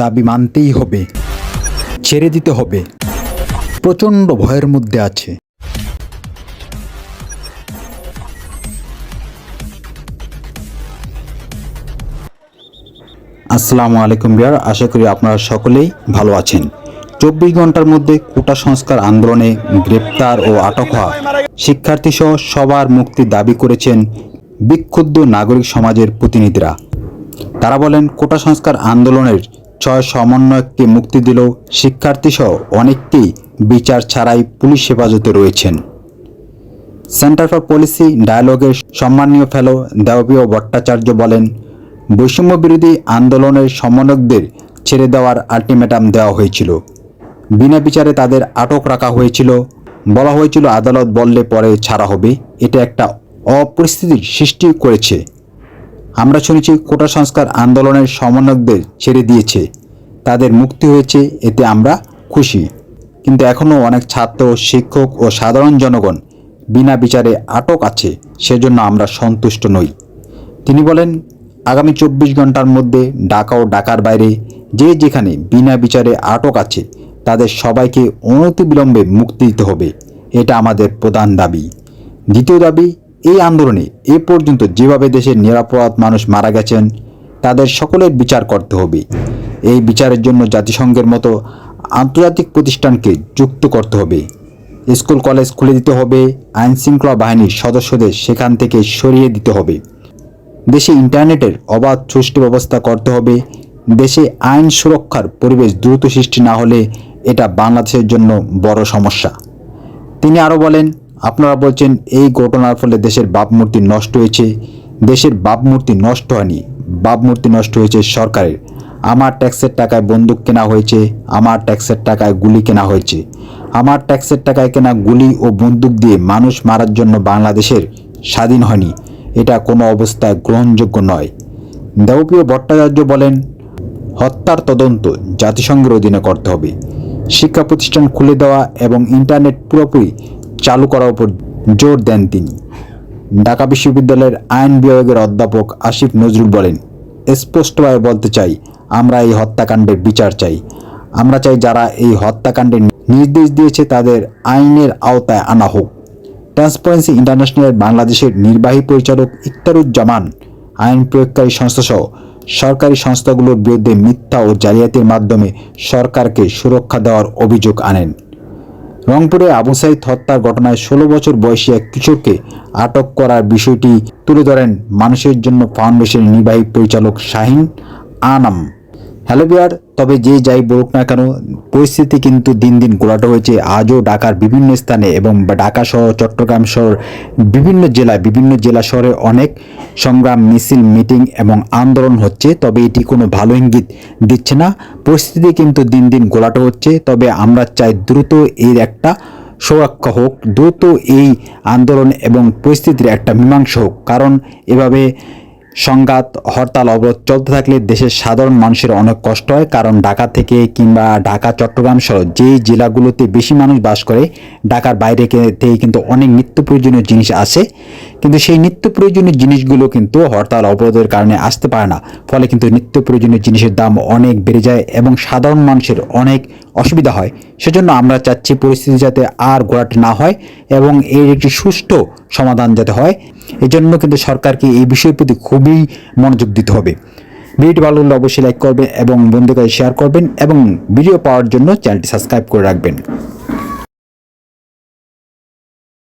দাবি মানতেই হবে, ছেড়ে দিতে হবে। প্রচণ্ড ভয়ের মধ্যে আছে। আসসালামু আলাইকুম বিয়ার, আশা করি আপনারা সকলেই ভালো আছেন। চব্বিশ ঘণ্টার মধ্যে কোটা সংস্কার আন্দোলনে গ্রেপ্তার ও আটক হওয়া শিক্ষার্থীসহ সবার মুক্তি দাবি করেছেন বিক্ষুব্ধ নাগরিক সমাজের প্রতিনিধিরা। তারা বলেন, কোটা সংস্কার আন্দোলনের ছয় সমন্বয়ককে মুক্তি দিলেও শিক্ষার্থীসহ অনেককেই বিচার ছাড়াই পুলিশ হেফাজতে রয়েছেন। সেন্টার ফর পলিসি ডায়ালগের সম্মানীয় ফেলো দেবপ্রিয় ভট্টাচার্য বলেন, বৈষম্য বিরোধী আন্দোলনের সমন্বয়কদের ছেড়ে দেওয়ার আলটিমেটাম দেওয়া হয়েছিল। বিনা বিচারে তাদের আটক রাখা হয়েছিল। বলা হয়েছিল, আদালত বললে পরে ছাড়া হবে। এটা একটা অপরিস্থিতির সৃষ্টি করেছে। আমরা শুনেছি কোটা সংস্কার আন্দোলনের সমন্বয়কদের ছেড়ে দিয়েছে। তাদের মুক্তি হয়েছে, এতে আমরা খুশি। কিন্তু এখনও অনেক ছাত্র, শিক্ষক ও সাধারণ জনগণ বিনা বিচারে আটক আছে, সেজন্য আমরা সন্তুষ্ট নই। তিনি বলেন, আগামী চব্বিশ ঘণ্টার মধ্যে ঢাকা ও ঢাকার বাইরে যে যেখানে বিনা বিচারে আটক আছে, তাদের সবাইকে অনতিবিলম্বে মুক্তি দিতে হবে। এটা আমাদের প্রধান দাবি। দ্বিতীয় দাবি এই আন্দোলনে এ পর্যন্ত যেভাবে দেশের নিরাপরাধ মানুষ মারা গেছেন, তাদের সকলের বিচার করতে হবে। এই বিচারের জন্য জাতিসংঘের মতো আন্তর্জাতিক প্রতিষ্ঠানকে যুক্ত করতে হবে। স্কুল, কলেজ খুলে দিতে হবে আইন শৃঙ্খলা বাহিনীর সদস্যদের সেখান থেকে সরিয়ে দিতে হবে। দেশে ইন্টারনেটের অবাধ সুষ্ঠু ব্যবস্থা করতে হবে। দেশে আইন সুরক্ষার পরিবেশ দ্রুত সৃষ্টি না হলে এটা বাংলাদেশের জন্য বড় সমস্যা। তিনি আরও বলেন আপনারা বলছেন এই ঘটনার ফলে দেশের ভাবমূর্তি নষ্ট হয়েছে, দেশের ভাবমূর্তি নষ্ট হয়নি ভাবমূর্তি নষ্ট হয়েছে সরকারের। আমার ট্যাক্সের টাকায় বন্দুক কেনা হয়েছে, আমার ট্যাক্সের টাকায় গুলি কেনা হয়েছে। আমার ট্যাক্সের টাকায় কেনা গুলি ও বন্দুক দিয়ে মানুষ মারার জন্য বাংলাদেশের স্বাধীন হয়নি, এটা কোনো অবস্থায় গ্রহণযোগ্য নয়। দেবপ্রিয় ভট্টাচার্য বলেন, হত্যার তদন্ত জাতিসংঘের অধীনে করতে হবে। শিক্ষা প্রতিষ্ঠান খুলে দেওয়া এবং ইন্টারনেট পুরোপুরি চালু করার উপর জোর দেন তিনি। ঢাকা বিশ্ববিদ্যালয়ের আইন বিভাগের অধ্যাপক আসিফ নজরুল বলেন, স্পষ্টভাবে বলতে চাই, আমরা এই হত্যাকাণ্ডের বিচার চাই। আমরা চাই যারা এই হত্যাকাণ্ডের নির্দেশ দিয়েছে তাদের আইনের আওতায় আনা হোক। ট্রান্সপারেন্সি ইন্টারন্যাশনালের বাংলাদেশের নির্বাহী পরিচালক ইকতারুজ্জামান, আইন প্রয়োগকারী সংস্থাসহ সরকারি সংস্থাগুলোর বিরুদ্ধে মিথ্যা ও জালিয়াতির মাধ্যমে সরকারকে সুরক্ষা দেওয়ার অভিযোগ আনেন। রংপুরে আবু সাইদ হত্যার ঘটনায় ষোলো বছর বয়সী এক কিশোরকে আটক করার বিষয়টি তুলে ধরেন মানুষের জন্য ফাউন্ডেশনের নির্বাহী পরিচালক শাহিন আনাম। হ্যালো বিয়ার তবে যে যাই বলুক না কেন, পরিস্থিতি কিন্তু দিন দিন গোলাটো হয়েছে। আজও ঢাকার বিভিন্ন স্থানে এবং ঢাকা শহর চট্টগ্রাম শহর বিভিন্ন জেলায়, বিভিন্ন জেলা শহরে অনেক সংগ্রাম, মিছিল, মিটিং এবং আন্দোলন হচ্ছে, তবে এটি কোনো ভালো ইঙ্গিত দিচ্ছে না। পরিস্থিতি কিন্তু দিন দিন গোলাটো হচ্ছে, তবে আমরা চাই দ্রুত এর একটা সুরক্ষা হোক, দ্রুত এই আন্দোলন এবং পরিস্থিতির একটা মীমাংসা হোক, কারণ এভাবে সংঘাত, হরতাল অবরোধ চলতে থাকলে দেশের সাধারণ মানুষের অনেক কষ্ট হয়। কারণ ঢাকা থেকে কিংবা ঢাকা, চট্টগ্রাম সহ যেই জেলাগুলোতে বেশি মানুষ বাস করে, ঢাকার বাইরে থেকে কিন্তু অনেক নিত্য প্রয়োজনীয় জিনিস আসে। কিন্তু সেই নিত্য প্রয়োজনীয় জিনিসগুলো কিন্তু হরতাল অবরোধের কারণে আসতে পারে না। ফলে কিন্তু নিত্য প্রয়োজনীয় জিনিসের দাম অনেক বেড়ে যায় এবং সাধারণ মানুষের অনেক অসুবিধা হয়। সেজন্য আমরা চাচ্ছি পরিস্থিতি যাতে আর গোড়াটে না হয় এবং এর একটি সুষ্ঠু সমাধান যাতে হয়। এজন্য কিন্তু সরকারকে এই বিষয়ের প্রতি খুবই মনোযোগ দিতে হবে। ভিডিওটি ভালো লাগলে অবশ্যই লাইক করবেন এবং বন্ধুদের শেয়ার করবেন এবং ভিডিও পাওয়ার জন্য চ্যানেলটি সাবস্ক্রাইব করে রাখবেন।